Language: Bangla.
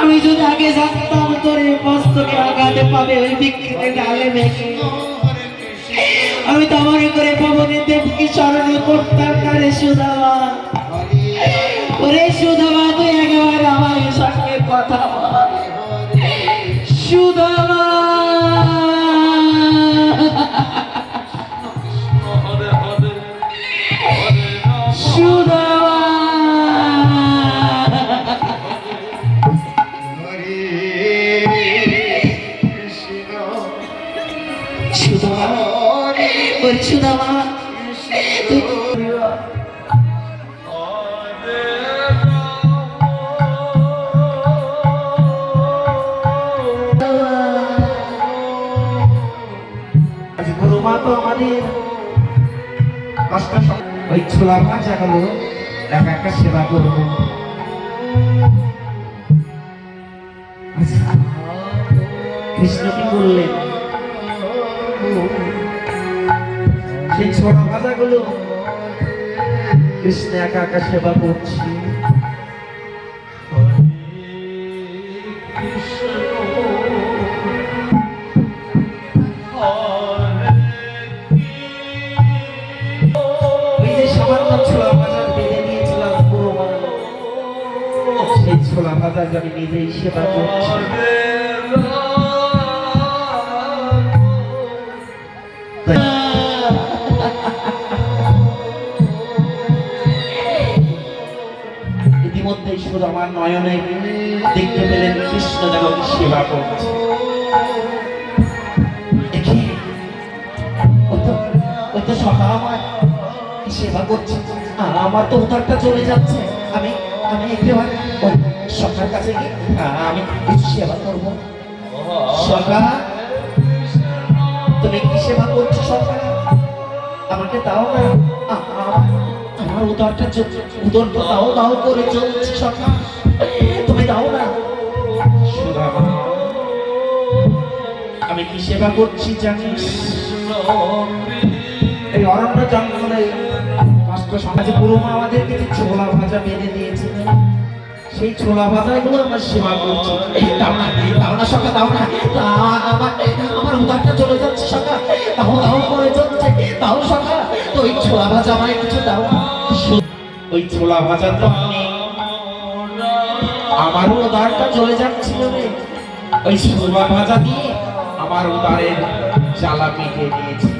আমি যদি আগে জানতাম তোর এই মস্তকে আঘাতে পাবে ওই বিক্রিতে ডালে মেখে। আমি তো আমার করে পবনে দেবকে স্মরণ করতাম না রে সুদামা ওরে সুদামা তুই একেবারে আমার সঙ্গে কথা তুই আজ গুরুমা তো আমাদের কষ্ট ওই ছোলা ভাজা গুলো একা একা সেবা করব আচ্ছা, কৃষ্ণ কি করলেন সেই ছোলা ভাজা গুলো কৃষ্ণ একা একা সেবা করছি। ছোলা ভাজা আমি নিজেই সেবা করছি। ইতিমধ্যে শুধু আমার নয়নে দেখতে পেলেন কৃষ্ণ জগৎ সেবা করছে। দেখি চলে যাচ্ছে। আমি কাছে গিয়ে আমি সেবা তুমি কি সেবা করছ আমাকে দাও না। আমার উদরটা উদর দাও দাও করে চলছে সকা তুমি দাও না। আমি কি সেবা করছি জানিস? এই অরণ্য জঙ্গলে কষ্ট সমাজে পুরো মা আমাদের কিছু ছোলা ভাজা বেঁধে দিয়েছে সেই ছোলা ভাজাগুলো আমার সেবা করছি। দাও না দাও না সকা দাও না। আমার আমার উদারটা চলে যাচ্ছে সকা দাও দাও করে চলছে। দাও সকা তো ওই ছোলা ভাজা আমায় কিছু দাও না। ওই ছোলা ভাজার আমি আমারও উদারটা চলে যাচ্ছিল রে। ওই ছোলা ভাজা দিয়ে আমার উদারের জ্বালা মিটে দিয়েছে